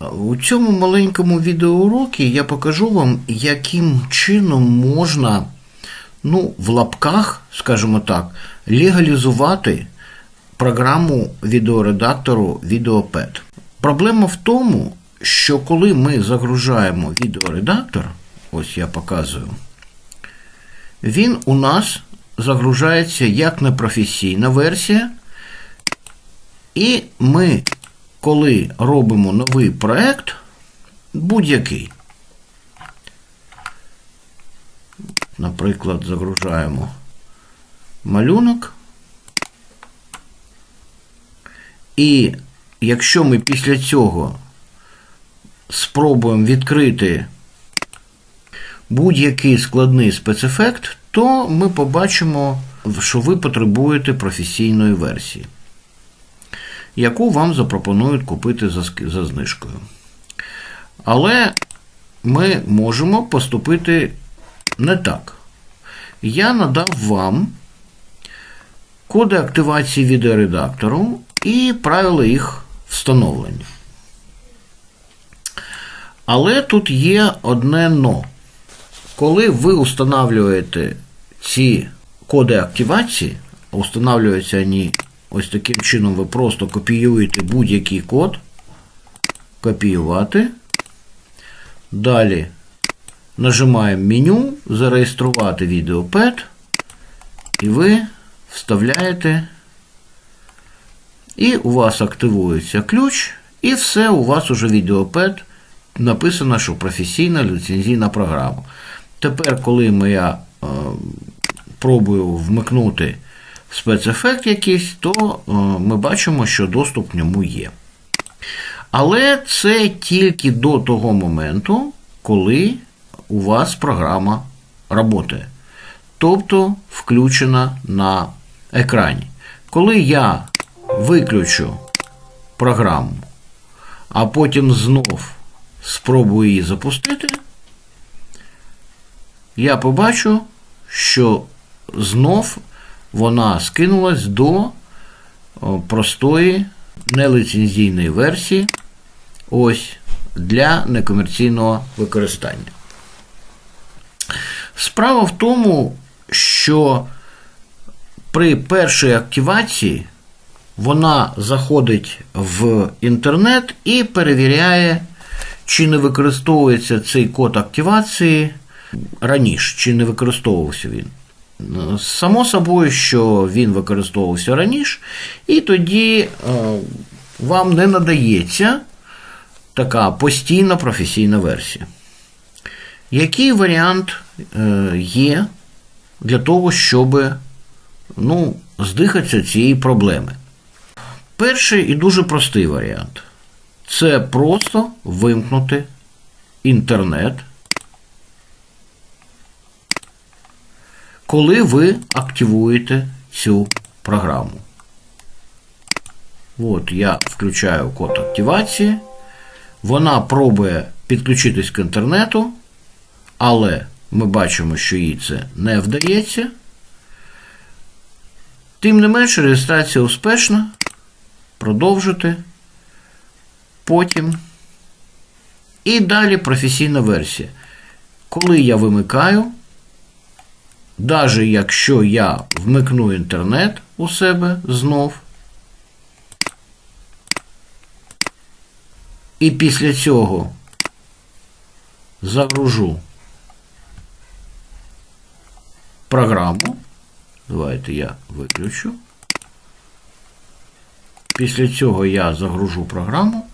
У цьому маленькому відеоурокі я покажу вам, яким чином можна, ну, в лапках, скажімо так, легалізувати програму відеоредактору VideoPad. Проблема в тому, що коли ми загружаємо відеоредактор, ось я показую, він у нас загружається як непрофесійна версія, і ми, коли робимо новий проект, будь-який, наприклад, загружаємо малюнок. І якщо ми після цього спробуємо відкрити будь-який складний спецефект, то ми побачимо, що ви потребуєте професійної версії, яку вам запропонують купити за, знижкою. Але ми можемо поступити не так. Я надав вам коди активації відеоредактору і правила їх встановлення. Але тут є одне но. Коли ви встановлюєте ці коди активації, а вони ось таким чином, ви просто копіюєте будь-який код, копіювати. Далі нажимаємо меню, зареєструвати відеопед, і ви вставляєте, і у вас активується ключ, і все, у вас уже відеопед написано, що професійна ліцензійна програма. Тепер, коли ми я е, пробую вмикнути спецефект якийсь, то е, ми бачимо, що доступ к ньому є. Але це тільки до того моменту, коли у вас програма працює. Тобто включена на екрані. Коли я виключу програму, а потім знов спробую її запустити, я побачу, що знов вона скинулась до простої неліцензійної версії ось для некомерційного використання. Справа в тому, що при першій активації вона заходить в інтернет і перевіряє, чи не використовується цей код активації раніше, чи не використовувався він. Само собою, що він використовувався раніше, і тоді е, вам не надається така постійна професійна версія. Який варіант е, є для того, щоб ну, здихатися цієї проблеми? Перший і дуже простий варіант це просто вимкнути інтернет, коли ви активуєте цю програму. От я включаю код активації. Вона пробує підключитись к інтернету, але ми бачимо, що їй це не вдається. Тим не менше, реєстрація успішна. Продовжити. Потім. І далі професійна версія. Коли я вимикаю, навіть якщо я вмикну інтернет у себе знов, і після цього загружу програму. Давайте я виключу. Після цього я загружу програму.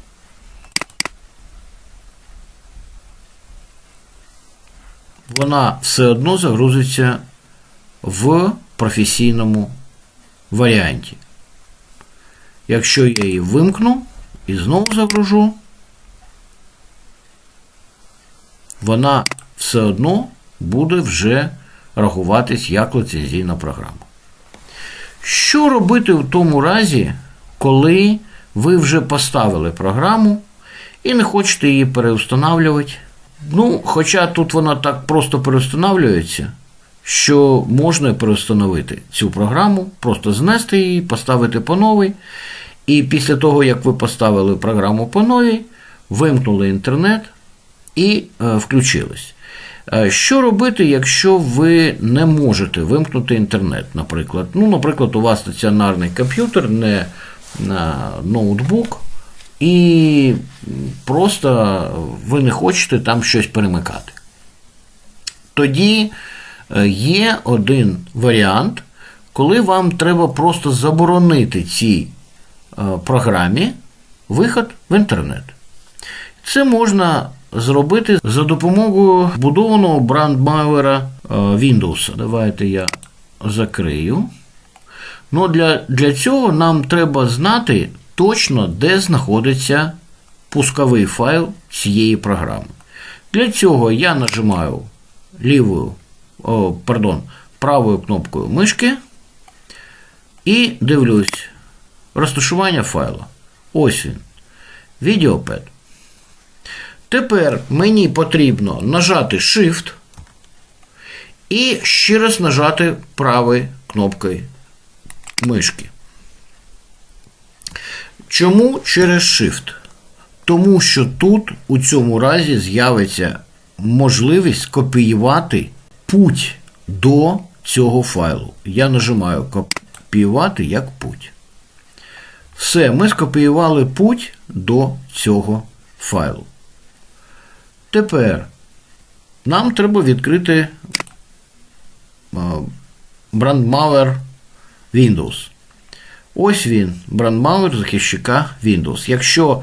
Вона все одно загрузиться в професійному варіанті. Якщо я її вимкну і знову загружу, вона все одно буде вже рахуватись як ліцензійна програма. Що робити в тому разі, коли ви вже поставили програму і не хочете її переустанавлювати? Ну, хоча тут вона так просто переустанавлюється, що можна переустановити цю програму, просто знести її, поставити по новій. І після того, як ви поставили програму по новій, вимкнули інтернет і е, включились. Е, Що робити, якщо ви не можете вимкнути інтернет, наприклад? Ну, наприклад, у вас стаціонарний комп'ютер, не ноутбук, і просто ви не хочете там щось перемикати. Тоді е, є один варіант, коли вам треба просто заборонити цій е, програмі виход в інтернет. Це можна зробити за допомогою будованого брандмауера е, Windows. Давайте я закрию. Ну, для, для цього нам треба знати точно, де знаходиться пусковий файл цієї програми. Для цього я нажимаю лівою, о, пардон, правою кнопкою мишки і дивлюсь розташування файла. Ось він. Відеопед. Тепер мені потрібно нажати Shift і ще раз нажати правою кнопкою мишки. Чому через Shift? Тому що тут у цьому разі з'явиться можливість копіювати путь до цього файлу. Я нажимаю копіювати як путь. Все, ми скопіювали путь до цього файлу. Тепер нам треба відкрити брандмауер Windows. Ось він, брандмауер захищика Windows. Якщо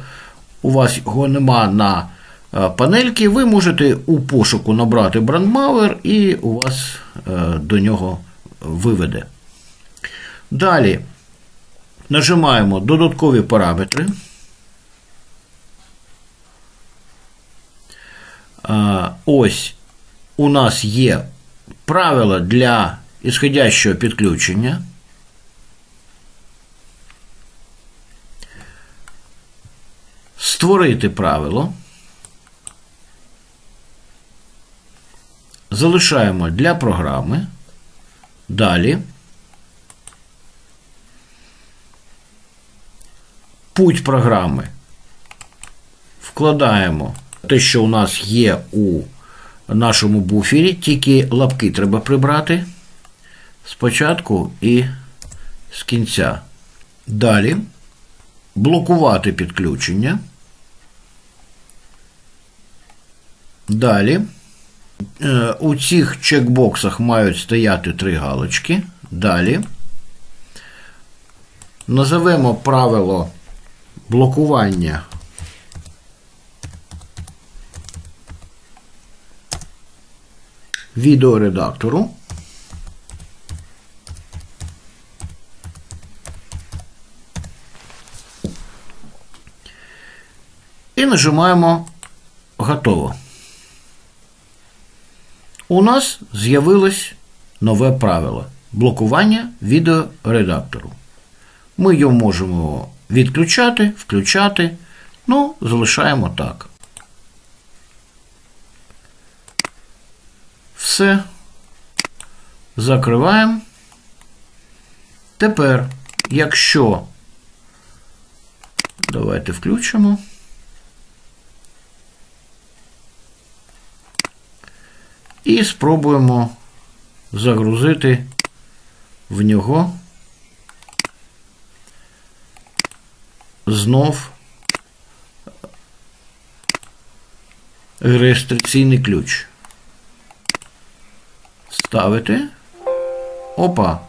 у вас його нема на панельки, ви можете у пошуку набрати брандмауер і у вас е, до нього виведе. Далі нажимаємо додаткові параметри. Е, Ось у нас є правила для ісходящого підключення. Створити правило. Залишаємо для програми. Далі. Путь програми. Вкладаємо те, що у нас є у нашому буфері, тільки лапки треба прибрати спочатку і з кінця. Далі блокувати підключення. Далі. Е, У цих чекбоксах мають стояти три галочки. Далі. Назовемо правило блокування відеоредактору. І нажимаємо Готово. У нас з'явилось нове правило блокування відеоредактору. Ми його можемо відключати, включати, ну, залишаємо так. Все. Закриваємо. Тепер, якщо давайте включимо. І спробуємо загрузити в нього знов реєстраційний ключ. Ставити. Опа.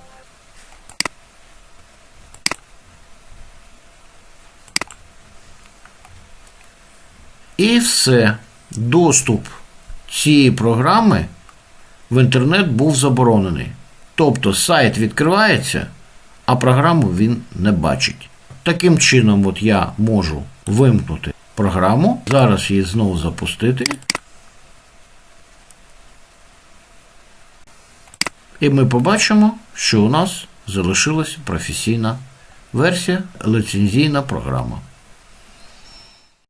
І все. Доступ цієї програми в інтернет був заборонений. Тобто сайт відкривається, а програму він не бачить. Таким чином, от я можу вимкнути програму. Зараз її знову запустити. І ми побачимо, що у нас залишилась професійна версія, ліцензійна програма.